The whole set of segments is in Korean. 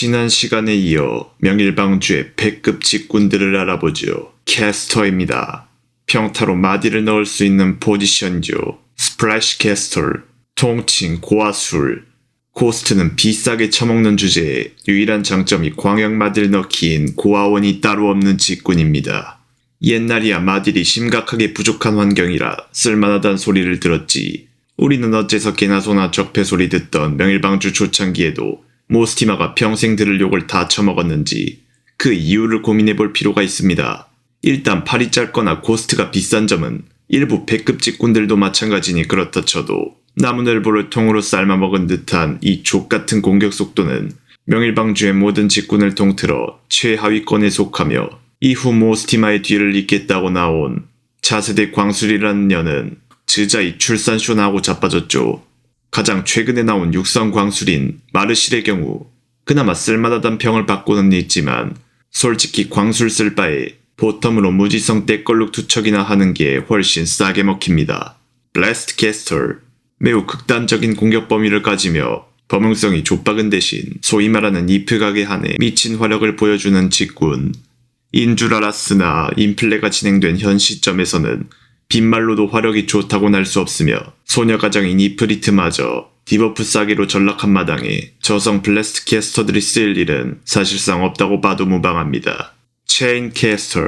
지난 시간에 이어 명일방주의 백급 직군들을 알아보죠. 캐스터입니다. 평타로 마디를 넣을 수 있는 포지션이죠. 스플래시 캐스터, 통칭 고아술. 코스트는 비싸게 처먹는 주제에 유일한 장점이 광역 마딜 넣기인 고아원이 따로 없는 직군입니다. 옛날이야 마딜이 심각하게 부족한 환경이라 쓸만하단 소리를 들었지. 우리는 어째서 개나 소나 적폐 소리 듣던 명일방주 초창기에도 모스티마가 평생 들을 욕을 다 처먹었는지 그 이유를 고민해 볼 필요가 있습니다. 일단 팔이 짧거나 코스트가 비싼 점은 일부 백급 직군들도 마찬가지니 그렇다 쳐도 나무늘보를 통으로 삶아먹은 듯한 이 족같은 공격 속도는 명일방주의 모든 직군을 통틀어 최하위권에 속하며 이후 모스티마의 뒤를 잇겠다고 나온 차세대 광술이라는 년은 지자이 출산쇼 나오고 자빠졌죠. 가장 최근에 나온 육성 광술인 마르실의 경우 그나마 쓸만하단 평을 받고는 있지만 솔직히 광술 쓸 바에 보텀으로 무지성 떼걸룩 투척이나 하는 게 훨씬 싸게 먹힙니다. 블래스트 캐스터 매우 극단적인 공격 범위를 가지며 범용성이 좁박은 대신 소위 말하는 이프각에 한해 미친 화력을 보여주는 직군 인 줄 알았으나 인플레가 진행된 현 시점에서는 빈말로도 화력이 좋다고는 할수 없으며 소녀가정인 이프리트마저 디버프 싸기로 전락한 마당에 저성 블래스트 캐스터들이 쓰일 일은 사실상 없다고 봐도 무방합니다. 체인 캐스터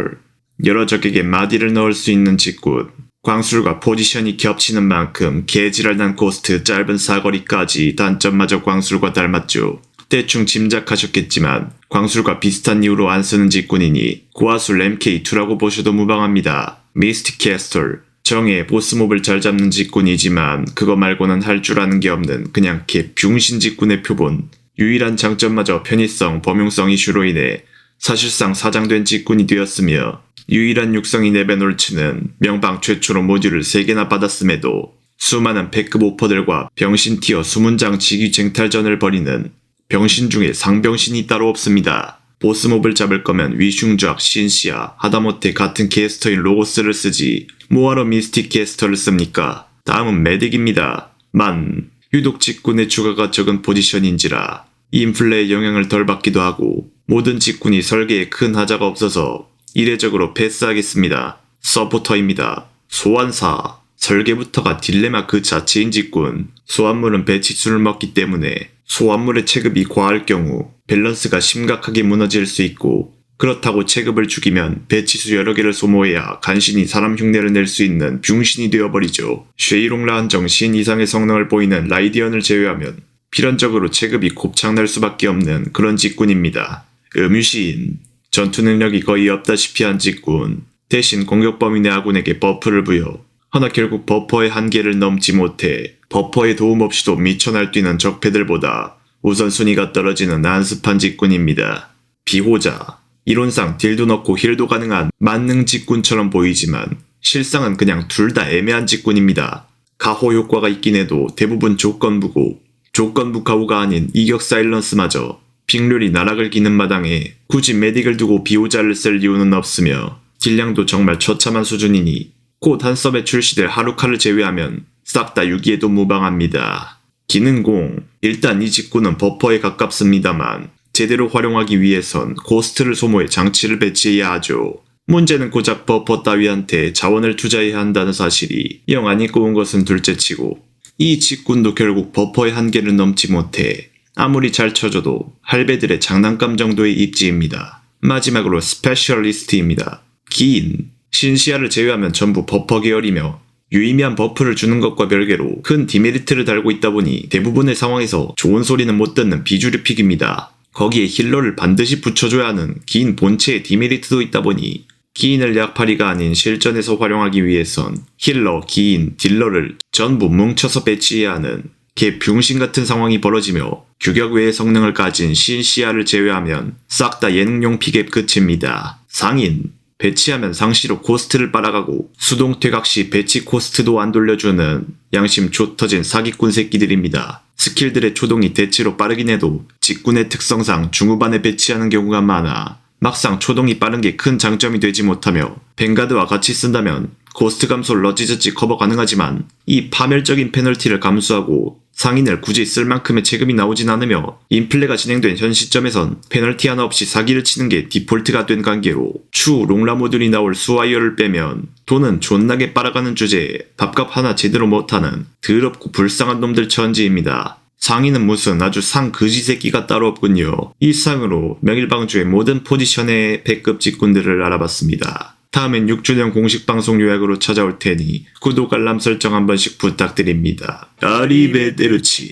여러 적에게 마디를 넣을 수 있는 직군 광술과 포지션이 겹치는 만큼 개지랄난 코스트 짧은 사거리까지 단점마저 광술과 닮았죠. 대충 짐작하셨겠지만 광술과 비슷한 이유로 안 쓰는 직군이니 고화술 MK2라고 보셔도 무방합니다. 미스틱 캐스터 정의 보스몹을 잘 잡는 직군이지만 그거 말고는 할 줄 아는 게 없는 그냥 개 병신 직군의 표본 유일한 장점마저 편의성, 범용성 이슈로 인해 사실상 사장된 직군이 되었으며 유일한 육성이 내배놀치는 명방 최초로 모듈을 3개나 받았음에도 수많은 백급 오퍼들과 병신 티어 수문장 직위 쟁탈전을 벌이는 병신 중에 상병신이 따로 없습니다. 보스몹을 잡을 거면 위슝주악, 신시아, 하다못해 같은 캐스터인 로고스를 쓰지 뭐하러 미스틱 캐스터를 씁니까? 다음은 메딕입니다. 만, 유독 직군의 추가가 적은 포지션인지라 인플레의 영향을 덜 받기도 하고 모든 직군이 설계에 큰 하자가 없어서 이례적으로 패스하겠습니다. 서포터입니다. 소환사. 설계부터가 딜레마 그 자체인 직군. 소환물은 배치수를 먹기 때문에 소환물의 체급이 과할 경우 밸런스가 심각하게 무너질 수 있고 그렇다고 체급을 죽이면 배치수 여러 개를 소모해야 간신히 사람 흉내를 낼 수 있는 병신이 되어버리죠. 쉐이롱라 한 정 신 이상의 성능을 보이는 라이디언을 제외하면 필연적으로 체급이 곱창날 수밖에 없는 그런 직군입니다. 음유시인 전투 능력이 거의 없다시피 한 직군 대신 공격 범위 내 아군에게 버프를 부여 허나 결국 버퍼의 한계를 넘지 못해 버퍼의 도움 없이도 미쳐 날뛰는 적패들보다 우선순위가 떨어지는 안습한 직군입니다. 비호자 이론상 딜도 넣고 힐도 가능한 만능 직군처럼 보이지만 실상은 그냥 둘 다 애매한 직군입니다. 가호 효과가 있긴 해도 대부분 조건부고 조건부 가호가 아닌 이격 사일런스마저 빅률이 나락을 기는 마당에 굳이 메딕을 두고 비호자를 쓸 이유는 없으며 딜량도 정말 처참한 수준이니 곧 한 섭에 출시될 하루카를 제외하면 싹 다 유기에도 무방합니다. 기능공 일단 이 직구는 버퍼에 가깝습니다만 제대로 활용하기 위해선 고스트를 소모해 장치를 배치해야 하죠. 문제는 고작 버퍼 따위한테 자원을 투자해야 한다는 사실이 영안이 꼬운 것은 둘째치고 이 직군도 결국 버퍼의 한계를 넘지 못해 아무리 잘 쳐줘도 할배들의 장난감 정도의 입지입니다. 마지막으로 스페셜리스트입니다. 긴 신시아를 제외하면 전부 버퍼 계열이며 유의미한 버프를 주는 것과 별개로 큰 디메리트를 달고 있다 보니 대부분의 상황에서 좋은 소리는 못 듣는 비주류 픽입니다. 거기에 힐러를 반드시 붙여줘야 하는 긴 본체의 디메리트도 있다 보니 기인을 약팔이가 아닌 실전에서 활용하기 위해선 힐러, 기인, 딜러를 전부 뭉쳐서 배치해야 하는 개 병신 같은 상황이 벌어지며 규격 외의 성능을 가진 신시아를 제외하면 싹 다 예능용 픽에 끝입니다. 상인 배치하면 상시로 코스트를 빨아가고 수동 퇴각 시 배치 코스트도 안 돌려주는 양심 조 터진 사기꾼 새끼들입니다. 스킬들의 초동이 대체로 빠르긴 해도 직군의 특성상 중후반에 배치하는 경우가 많아 막상 초동이 빠른 게 큰 장점이 되지 못하며 뱅가드와 같이 쓴다면 코스트 감소를 어찌저찌 커버 가능하지만 이 파멸적인 페널티를 감수하고 상인을 굳이 쓸 만큼의 체금이 나오진 않으며 인플레가 진행된 현 시점에선 페널티 하나 없이 사기를 치는 게 디폴트가 된 관계로 추후 롱라 모듈이 나올 수와이어를 빼면 돈은 존나게 빨아가는 주제에 밥값 하나 제대로 못하는 더럽고 불쌍한 놈들 천지입니다. 상인은 무슨 아주 상 그지 새끼가 따로 없군요. 이 상으로 명일방주의 모든 포지션의 백급 직군들을 알아봤습니다. 다음엔 6주년 공식 방송 요약으로 찾아올 테니 구독 알람 설정 한 번씩 부탁드립니다. 아리베데르치.